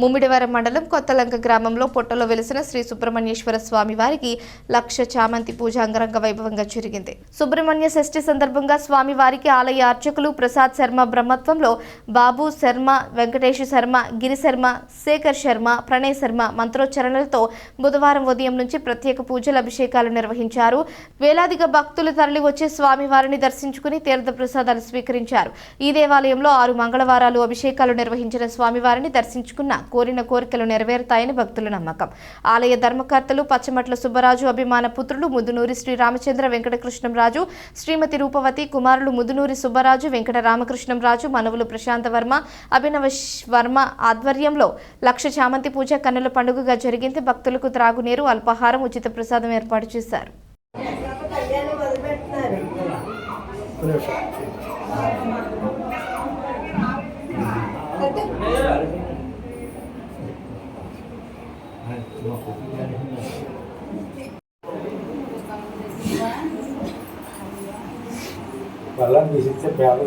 ముమ్మిడివరం మండలం కొత్తలంక గ్రామంలో పొట్టలో వెలిసిన శ్రీ సుబ్రహ్మణ్యేశ్వర స్వామి వారికి లక్ష చామంతి పూజ అంగరంగ వైభవంగా జరిగింది. సుబ్రహ్మణ్య షష్ఠి సందర్భంగా స్వామి వారికి ఆలయ అర్చకులు ప్రసాద్ శర్మ బ్రహ్మత్వంలో బాబు శర్మ వెంకటేష్ శర్మ గిరి శర్మ శేఖర్ శర్మ ప్రణయ్ శర్మ మంత్రోచ్చరణలతో బుధవారం ఉదయం నుంచి ప్రత్యేక పూజలు అభిషేకాలు నిర్వహించారు. వేలాదిగా భక్తులు తరలి వచ్చి స్వామి వారిని దర్శించుకుని తీర్థ ప్రసాదాలు స్వీకరించారు. ఈ దేవాలయంలో ఆరు మంగళవారాలు అభిషేకాలు నిర్వహించిన స్వామివారిని దర్శించుకున్న కోరిన కోరికలు నెరవేరుతాయని భక్తుల నమ్మకం. ఆలయ ధర్మకర్తలు పచ్చమట్ల సుబ్బరాజు అభిమాన పుత్రులు ముదునూరి శ్రీ రామచంద్ర వెంకటకృష్ణంరాజు శ్రీమతి రూపవతి కుమారులు ముదునూరి సుబ్బరాజు వెంకట రామకృష్ణంరాజు మనవులు ప్రశాంత వర్మ అభినవ వర్మ ఆధ్వర్యంలో లక్ష చామంతి పూజ కన్నుల పండుగగా జరిగింది. భక్తులకు త్రాగునీరు అల్పాహారం ఉచిత ప్రసాదం ఏర్పాటు చేశారు. వాళ్ళని తీసిస్తే పేద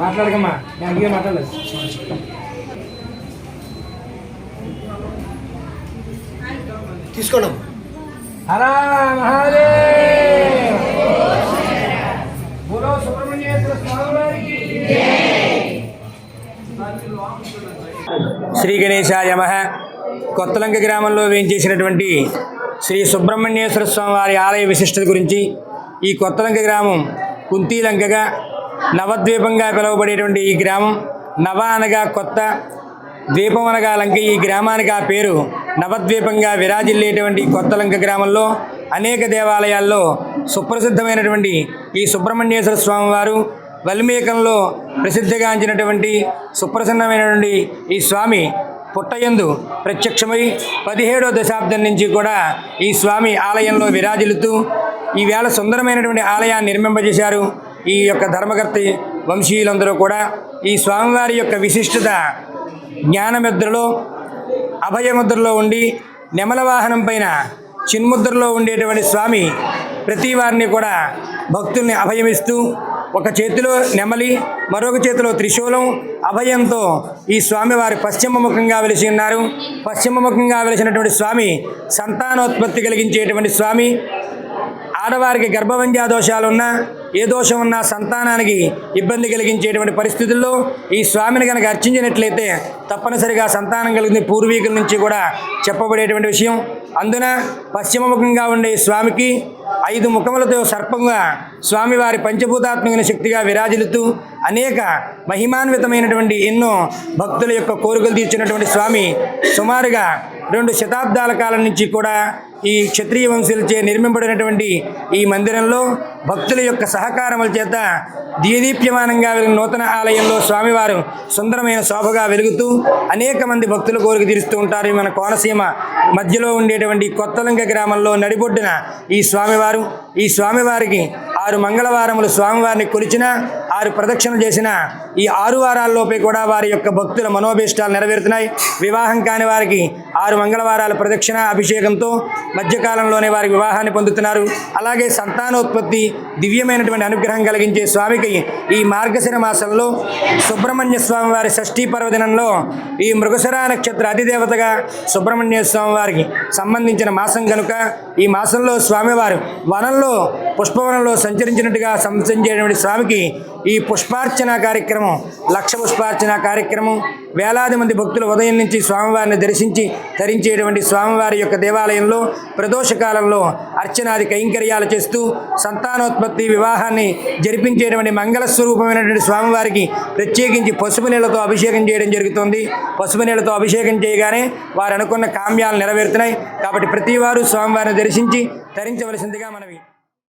మాట్లాడకమ్మా. నేను అందుకే మాట్లాడలేదు. తీసుకోండి హరా బోలో సుబ్రహ్మణ్యేశ్వర శ్రీ గణేశాయ నమః. కొత్తలంక గ్రామంలో వేయించేసినటువంటి శ్రీ సుబ్రహ్మణ్యేశ్వర స్వామి వారి ఆలయ విశిష్టత గురించి ఈ కొత్తలంక గ్రామం కుంతీలంకగా నవద్వీపంగా పిలువబడేటువంటి ఈ గ్రామం నవ అనగా కొత్త ద్వీపం అనగా లంక. ఈ గ్రామానికి ఆ పేరు నవద్వీపంగా విరాజిల్లేటువంటి కొత్తలంక గ్రామంలో అనేక దేవాలయాల్లో సుప్రసిద్ధమైనటువంటి ఈ సుబ్రహ్మణ్యేశ్వర స్వామివారు వల్మీకంలో ప్రసిద్ధిగాంచినటువంటి సుప్రసన్నమైనటువంటి ఈ స్వామి పుట్టయందు ప్రత్యక్షమై పదిహేడో దశాబ్దం నుంచి కూడా ఈ స్వామి ఆలయంలో విరాజిల్లుతూ ఈవేళ సుందరమైనటువంటి ఆలయాన్ని నిర్మింపజేశారు. ఈ యొక్క ధర్మకర్తి వంశీయులందరూ కూడా ఈ స్వామివారి యొక్క విశిష్టత జ్ఞానముద్రలో అభయముద్రలో ఉండి నెమల వాహనం పైన చిన్ముద్రలో ఉండేటువంటి స్వామి ప్రతి వారిని కూడా భక్తుల్ని అభయమిస్తూ ఒక చేతిలో నెమలి మరొక చేతిలో త్రిశూలం అభయంతో ఈ స్వామివారి పశ్చిమ ముఖంగా వెలిసి ఉన్నారు. పశ్చిమ ముఖంగా వెలిసినటువంటి స్వామి సంతానోత్పత్తి కలిగించేటువంటి స్వామి ఆడవారికి గర్భవంధ్యా దోషాలున్నా ఏ దోషం ఉన్నా సంతానానికి ఇబ్బంది కలిగించేటువంటి పరిస్థితుల్లో ఈ స్వామిని కనుక అర్చించినట్లయితే తప్పనిసరిగా సంతానం కలిగింది పూర్వీకుల నుంచి కూడా చెప్పబడేటువంటి విషయం. అందున పశ్చిమముఖంగా ఉండే స్వామికి ఐదు ముఖములతో సర్పంగా స్వామివారి పంచభూతాత్మకమైన శక్తిగా విరాజిల్లుతూ అనేక మహిమాన్వితమైనటువంటి ఎన్నో భక్తుల యొక్క కోరికలు తీర్చినటువంటి స్వామి సుమారుగా రెండు శతాబ్దాల కాలం నుంచి కూడా ఈ క్షత్రియ వంశీలచే నిర్మింపబడినటువంటి ఈ మందిరంలో భక్తుల యొక్క సహకారముల చేత దీదీప్యమానంగా వెలిగిన నూతన ఆలయంలో స్వామివారు సుందరమైన శోభగా వెలుగుతూ అనేక మంది భక్తుల కోరిక తీరుస్తూ ఉంటారు. ఈ మన కోనసీమ మధ్యలో ఉండేటువంటి కొత్తలింగ గ్రామంలో నడిబొడ్డిన ఈ స్వామివారు ఈ స్వామివారికి ఆరు మంగళవారములు స్వామివారిని కొలిచిన ఆరు ప్రదక్షిణలు చేసిన ఈ ఆరు వారాల్లోపే కూడా వారి యొక్క భక్తుల మనోభీష్టాలు నెరవేరుతున్నాయి. వివాహం కాని వారికి ఆరు మంగళవారాల ప్రదక్షిణ అభిషేకంతో మధ్యకాలంలోనే వారి వివాహాన్ని పొందుతున్నారు. అలాగే సంతానోత్పత్తి దివ్యమైనటువంటి అనుగ్రహం కలిగించే స్వామికి ఈ మార్గశిర మాసంలో సుబ్రహ్మణ్య స్వామి వారి షష్ఠీ పర్వదినంలో ఈ మృగశిర నక్షత్ర అధిదేవతగా సుబ్రహ్మణ్య స్వామి వారికి సంబంధించిన మాసం కనుక ఈ మాసంలో స్వామివారు వనంలో పుష్పవనంలో సంచరించినట్టుగా సంచరించేటువంటి స్వామికి ఈ పుష్పార్చన కార్యక్రమం లక్ష పుష్పార్చన కార్యక్రమం వేలాది మంది భక్తులు ఉదయం నుంచి స్వామివారిని దర్శించి ధరించేటువంటి స్వామివారి యొక్క దేవాలయంలో ప్రదోషకాలంలో అర్చనాది కైంకర్యాలు చేస్తూ సంతానోత్పత్తి వివాహాన్ని జరిపించేటువంటి మంగళ స్వరూపమైనటువంటి స్వామివారికి ప్రత్యేకించి పసుపు నీళ్ళతో అభిషేకం చేయడం జరుగుతుంది. పసుపు నీళ్ళతో అభిషేకం చేయగానే వారు అనుకున్న కామ్యాలు నెరవేరుతున్నాయి. కాబట్టి ప్రతి వారు స్వామివారిని దర్శించి ధరించవలసిందిగా మనవి.